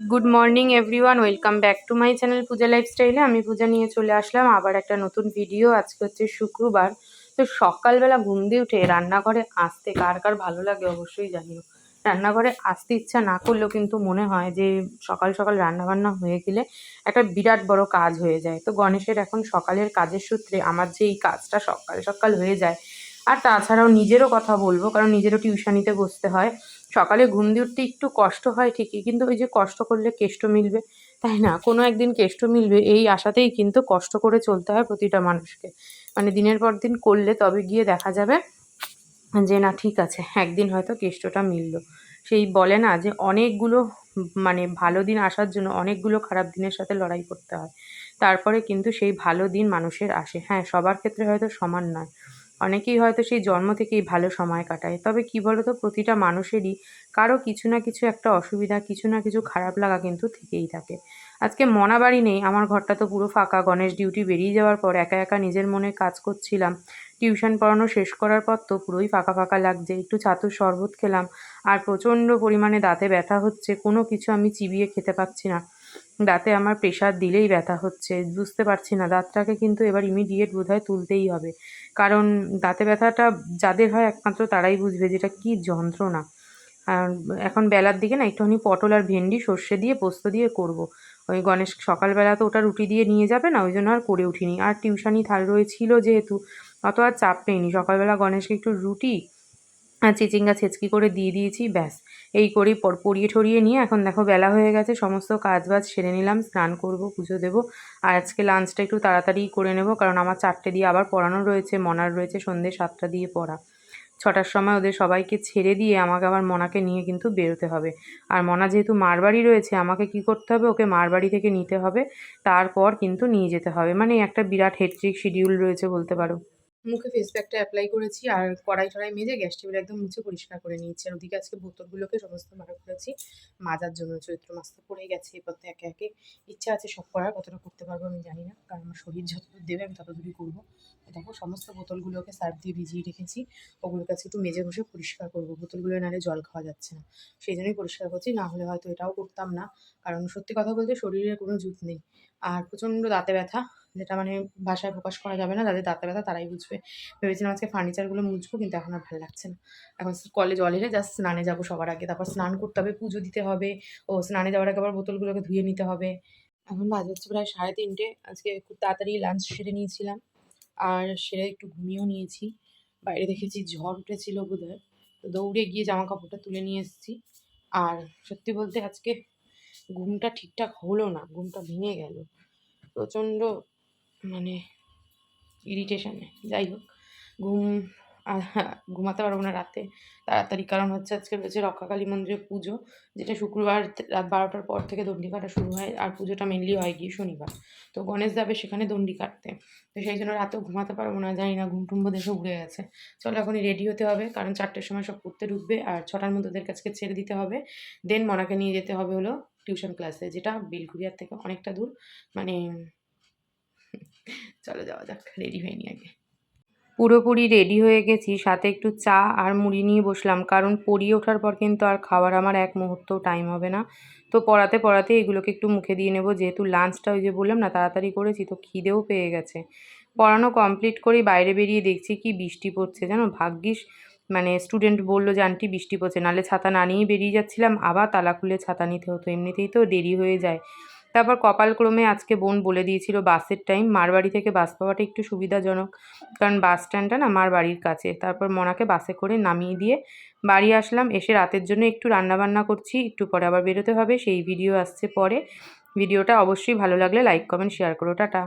Good morning everyone welcome back to my channel Puja লাইফস্টাইলে আমি পূজা নিয়ে চলে আসলাম আবার একটা নতুন ভিডিও আজকে হচ্ছে শুক্রবার। তো সকালবেলা ঘুম দিয়ে উঠে রান্নাঘরে আসতে কার কার ভালো লাগে অবশ্যই জানিও। রান্নাঘরে আসতে ইচ্ছা না করলেও কিন্তু মনে হয় যে সকাল সকাল রান্নাবান্না হয়ে গেলে একটা বিরাট বড় কাজ হয়ে যায়। তো গণেশের এখন সকালের কাজের সূত্রে আমার যে এই কাজটা সকাল সকাল হয়ে যায় আর তাছাড়াও নিজেরও কথা বলব, কারণ নিজেরও টিউশনিতে বসতে হয়। সকালে ঘুম দিয়ে উঠতে একটু কষ্ট হয় ঠিকই, কিন্তু ওই যে কষ্ট করলে কেষ্ট মিলবে, তাই না? কোনো একদিন কেষ্ট মিলবে, এই আশাতেই কিন্তু কষ্ট করে চলতে হয় প্রতিটা মানুষকে। মানে দিনের পর দিন করলে তবে গিয়ে দেখা যাবে যে, না, ঠিক আছে, একদিন হয়তো কেষ্টটা মিলল। সেই বলে না যে, অনেকগুলো মানে ভালো দিন আসার জন্য অনেকগুলো খারাপ দিনের সাথে লড়াই করতে হয়। তারপরে কিন্তু সেই ভালো দিন মানুষের আসে। হ্যাঁ সবার ক্ষেত্রে হয়তো সমান নয়। অনেকেই হয়তো সেই জন্ম থেকেই ভালো সময় কাটায়। তবে কি বলতো, প্রতিটা মানুষেরই কারও কিছু না কিছু একটা অসুবিধা, কিছু না কিছু খারাপ লাগা কিন্তু থেকেই থাকে। আজকে মনা বাড়ি নেই, আমার ঘরটা তো পুরো ফাঁকা। গণেশ ডিউটি বেরিয়ে যাওয়ার পর একা একা নিজের মনে কাজ করছিলাম। টিউশন পড়ানো শেষ করার পর তো পুরোই ফাঁকা ফাঁকা লাগছে। একটু ছাতুর শরবত খেলাম। আর প্রচণ্ড পরিমাণে দাঁতে ব্যথা হচ্ছে। কোনো কিছু আমি চিবিয়ে খেতে পাচ্ছি না। দাঁতে আমার প্রেশার দিলেই ব্যথা হচ্ছে। বুঝতে পারছি না, দাঁতটাকে কিন্তু এবার ইমিডিয়েট বোধহয় তুলতেই হবে। কারণ দাঁতে ব্যথাটা যাদের হয় একমাত্র তারাই বুঝবে যেটা কী যন্ত্রণা। আর এখন বেলার দিকে না একটুখানি পটল আর ভেন্ডি সর্ষে দিয়ে পোস্ত দিয়ে করব। ওই গণেশ সকালবেলা তো ওটা রুটি দিয়ে নিয়ে যাবে না, ওই জন্য আর করে উঠিনি। আর টিউশানি থাল রয়েছিল যেহেতু, অত আর চাপ নেইনি। সকালবেলা গণেশকে একটু রুটি চিচিঙ্গা ছেচকি করে দিয়ে দিয়েছি, ব্যাস। এই করেই পর, পরিয়ে ঠরিয়ে নিয়ে এখন দেখো বেলা হয়ে গেছে, সমস্ত কাজ বাজ সেরে নিলাম, স্নান করব, পুজো দেবো। আর আজকে লাঞ্চটা একটু তাড়াতাড়ি করে নেব, কারণ আমার চারটে দিয়ে আবার পড়ানো রয়েছে, মনার রয়েছে সন্ধ্যে সাতটা দিয়ে পড়া। ছটার সময় ওদের সবাইকে ছেড়ে দিয়ে আমাকে আবার মনাকে নিয়ে কিন্তু বেরোতে হবে। আর মনা যেহেতু মারবাড়ি রয়েছে, আমাকে কি করতে হবে? ওকে মারবাড়ি থেকে নিতে হবে। তারপর কিন্তু নিয়ে যেতে হবে। মানে একটা বিরাট হেট্রিক শিডিউল রয়েছে বলতে পারো। মুখে ফেস প্যাকটা অ্যাপ্লাই করেছি আর কড়াই টড়াই মেজে গ্যাস টেবিল একদম মুছে পরিষ্কার করে নিয়েছি। আর ওদিকে আজকে বোতলগুলোকে সমস্ত বার করেছি। মাজার জন্য চৈত্র মাস তো পড়ে গেছে এরপর তো একে একে। ইচ্ছা আছে সব করার, কতটা করতে পারব আমি জানি না। কারণ আমার শরীর যতদূর দেবে আমি ততদূরই করব। দেখো, সমস্ত বোতলগুলোকে সার্ফ দিয়ে ভিজিয়ে রেখেছি। ওগুলোকে আজকে একটু মেজে বসে পরিষ্কার করব। বোতলগুলো নাহলে জল খাওয়া যাচ্ছে না। সেই জন্যই পরিষ্কার করছি, না হলে হয়তো এটাও করতাম না। কারণ সত্যি কথা বলতে শরীরের কোনো জুত নেই। আর প্রচণ্ড দাঁতে ব্যথা। যেটা মানে ভাষায় প্রকাশ করা যাবে না, যাদের দাঁতে ব্যথা তারাই বুঝবে। ভেবেছিলাম আজকে ফার্নিচারগুলো মুছবো, কিন্তু এখন আর ভালো লাগছে না। এখন কলে জল এলে জাস্ট স্নানে যাব সবার আগে, তারপর স্নান করতে হবে, পুজো দিতে হবে, ও স্নানে যাওয়ার আগে আবার বোতলগুলোকে ধুয়ে নিতে হবে। এখন বাজে হচ্ছে প্রায় সাড়ে তিনটে, আজকে খুব তাড়াতাড়ি লাঞ্চ সেরে নিয়েছিলাম, আর সেরে একটু ঘুমিয়েও নিয়েছি। বাইরে দেখেছি ঝড় উঠেছিল বোধহয়, তো দৌড়ে গিয়ে জামা কাপড়টা তুলে নিয়ে এসেছি। আর সত্যি বলতে আজকে ঘুমটা ঠিকঠাক হলো না, ঘুমটা ভেঙে গেল। প্রচণ্ড মানে ইরিটেশনে যাই হোক, ঘুম ঘুমাতে পারব না রাতে। তাড়াতাড়ি, কারণ হচ্ছে আজকে রয়েছে রক্ষাকালী মন্দিরে পুজো, যেটা শুক্রবার রাত বারোটার পর থেকে দণ্ডি কাটা শুরু হয়, আর পুজোটা মেনলি হয় গিয়ে শনিবার। তো গণেশ যাবে সেখানে দণ্ডি কাটতে। তো সেই জন্য রাতেও ঘুমাতে পারব না, জানি না, ঘুম টুম্ব দেশে উড়ে গেছে। চলো এখনই রেডি হতে হবে, কারণ চারটের সময় সব পড়তে ঢুকবে, আর ছটার মধ্যে ওদের কাছকে ছেড়ে দিতে হবে। দেন মনাকে নিয়ে যেতে হবে হলো টিউশন ক্লাসে যেটা বেলঘুরিয়ার থেকে অনেকটা দূর। মানে চলো যাওয়া যাক রেডি হয়ে নি আগে। পুরোপুরি রেডি হয়ে গেছি, সাথে একটু চা আর মুড়ি নিয়ে বসলাম, কারণ পড়িয়ে ওঠার পর কিন্তু আর খাওয়ার আমার এক মুহূর্তও টাইম হবে না। তো পড়াতে পড়াতে এগুলোকে একটু মুখে দিয়ে নেব, যেহেতু লাঞ্চটা ওই যে বললাম না, তাড়াতাড়ি করেছি, তো খিদেও পেয়ে গেছে। পড়ানো কমপ্লিট করেই বাইরে বেরিয়ে দেখছি কি বৃষ্টি পড়ছে, জানো? ভাগ্যিস মানে স্টুডেন্ট বলল যে, আন্টি, বৃষ্টি পড়ছে। নালে ছাতা না নিয়েই বেরিয়ে যাচ্ছিলাম, আবার তালা খুলে ছাতা নিতে হতো, এমনিতেই তো দেরি হয়ে যায়। তারপর কপালক্রমে আজকে বোন বলে দিয়েছিল বাসের টাইম মার বাড়ি থেকে বাস পাওয়াটা একটু সুবিধাজনক। কারণ বাস স্ট্যান্ডটা না মার বাড়ির কাছে। তারপর মনাকে বাসে করে নামিয়ে দিয়ে বাড়ি আসলাম। এসে রাতের জন্য একটু রান্নাবান্না করছি, একটু পরে আবার বেরোতে হবে। সেই ভিডিও আসছে পরে। ভিডিওটা অবশ্যই ভালো লাগলে লাইক কমেন্ট শেয়ার করো। টাটা।